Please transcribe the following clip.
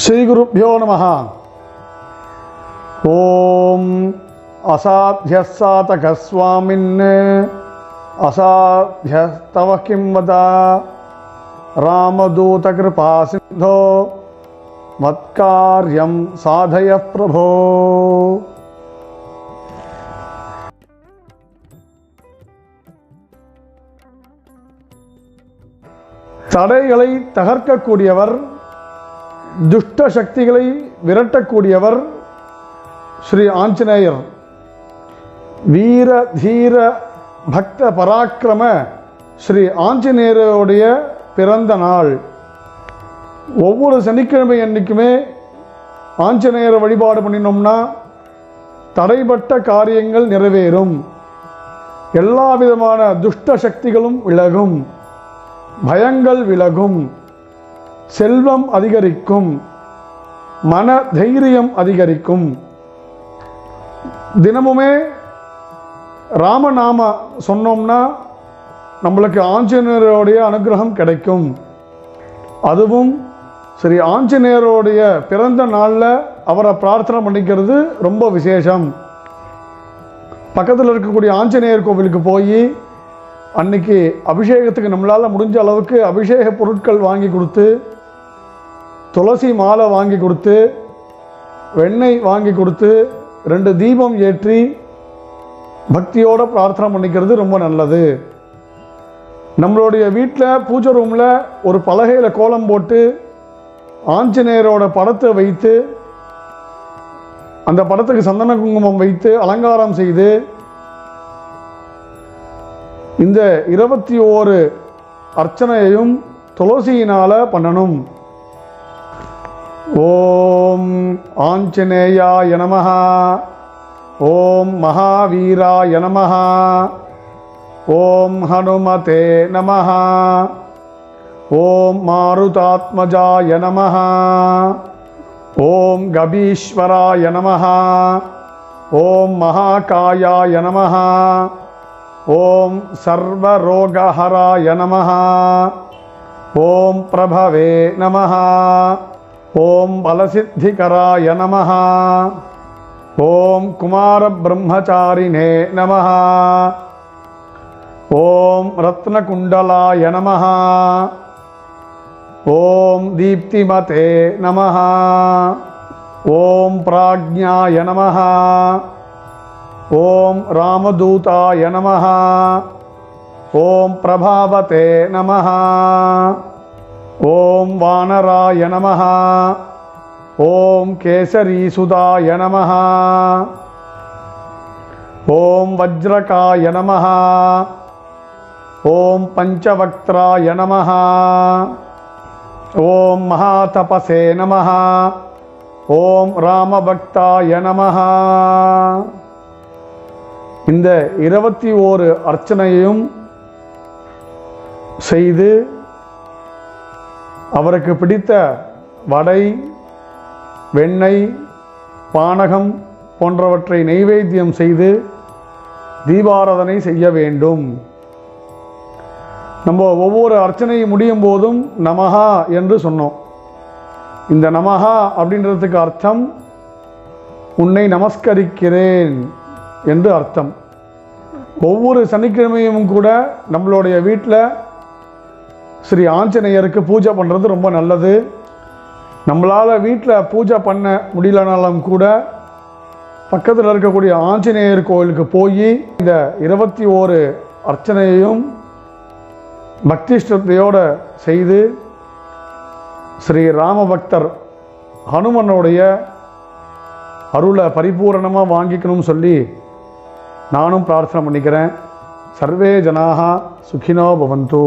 ஸ்ரீகுருப்போ நம. ஓம் அசாத்தியசாதகஸ்வாமின் அசாத்தியஸ்தவ கிம் வத. ராமதூதகிருபா சிந்தோ. மத்காரியம் சாதய பிரபோ. தடைகளை தகர்க்கக்கூடியவர் துஷ்ட சக்திகளை விரட்டக்கூடியவர் ஸ்ரீ ஆஞ்சநேயர். வீர தீர பக்த பராக்கிரம ஸ்ரீ ஆஞ்சநேயருடைய பிறந்த நாள். ஒவ்வொரு சனிக்கிழமை அன்னைக்குமே ஆஞ்சநேயரை வழிபாடு பண்ணினோம்னா தடைப்பட்ட காரியங்கள் நிறைவேறும். எல்லா விதமான துஷ்ட சக்திகளும் விலகும். பயங்கள் விலகும். செல்வம் அதிகரிக்கும் மன தைரியம் அதிகரிக்கும். தினமுமே ராமநாம சொன்னோம்னா நம்மளுக்கு ஆஞ்சநேயருடைய அனுகிரகம் கிடைக்கும். அதுவும் சரி ஆஞ்சநேயருடைய பிறந்த நாளில் அவரை பிரார்த்தனை பண்ணிக்கிறது ரொம்ப விசேஷம். பக்கத்தில் இருக்கக்கூடிய ஆஞ்சநேயர் கோவிலுக்கு போய் அன்னைக்கு அபிஷேகத்துக்கு நம்மளால் முடிஞ்ச அளவுக்கு அபிஷேக பொருட்கள் வாங்கி கொடுத்து துளசி மாலை வாங்கி கொடுத்து வெண்ணெய் வாங்கி கொடுத்து ரெண்டு தீபம் ஏற்றி பக்தியோடு பிரார்த்தனை பண்ணிக்கிறது ரொம்ப நல்லது. நம்மளுடைய வீட்டில் பூஜை ரூமில் ஒரு பலகையில் கோலம் போட்டு ஆஞ்சநேயரோட படத்தை வைத்து அந்த படத்துக்கு சந்தன குங்குமம் வைத்து அலங்காரம் செய்து இந்த இருபத்தி ஓரு அர்ச்சனையையும் துளசியினால் பண்ணணும். ஓம் ஆஞ்சநேயாய நமஹ ஓம் மகாவீராய நமஹ ஓம் ஹனுமதே நமஹ ஓம் மாருதாத்மஜாய நமஹ ஓம் கபீஸ்வராய நமஹ ஓம் மகாகாயாய நமஹ ஓம் சர்வரோகஹராய நமஹ ஓம் பிரபவே நமஹ ஓம் பலசித்திகராய நமஹ ஓம் குமாரபிரம்மச்சாரிணே நமஹ ஓம் ரத்னகுண்டலாய நமஹ ஓம் தீப்திமதே நமஹ ஓம் பிராஜ்ஞாய நமஹ ஓம் ராமதூதாய நமஹ ஓம் பிரபாவதே நமஹ ஓம் வானராய நமஹ. ஓம் கேசரீசுதாய நமஹ. ஓம் வஜ்ரகாய நமஹ. ஓம் பஞ்சவக்ராய நமஹ. ஓம் மகாதபசே நமஹ. ஓம் ராமபக்தாய நமஹ. இந்த இருபத்தி ஓரு அர்ச்சனையும் செய்து அவருக்கு பிடித்த வடை வெண்ணெய் பானகம் போன்றவற்றை நெய்வேத்தியம் செய்து தீபாராதனை செய்ய வேண்டும். நம்ம ஒவ்வொரு அர்ச்சனை முடியும் போதும் நமஹா என்று சொன்னோம். இந்த நமஹா அப்படின்றதுக்கு அர்த்தம் உன்னை நமஸ்கரிக்கிறேன் என்று அர்த்தம். ஒவ்வொரு சனிக்கிழமையும் கூட நம்மளுடைய வீட்டில் ஸ்ரீ ஆஞ்சநேயருக்கு பூஜை பண்ணுறது ரொம்ப நல்லது. நம்மளால் வீட்டில் பூஜை பண்ண முடியலனாலும் கூட பக்கத்தில் இருக்கக்கூடிய ஆஞ்சநேயர் கோயிலுக்கு போய் இந்த இருபத்தி ஓரு அர்ச்சனையையும் பக்தி ஸ்ரத்தையோடு செய்து ஸ்ரீ ராமபக்தர் ஹனுமனுடைய அருளை பரிபூரணமாக வாங்கிக்கணும்னு சொல்லி நானும் பிரார்த்தனை பண்ணிக்கிறேன். சர்வே ஜனாக சுகினோ பவந்தூ.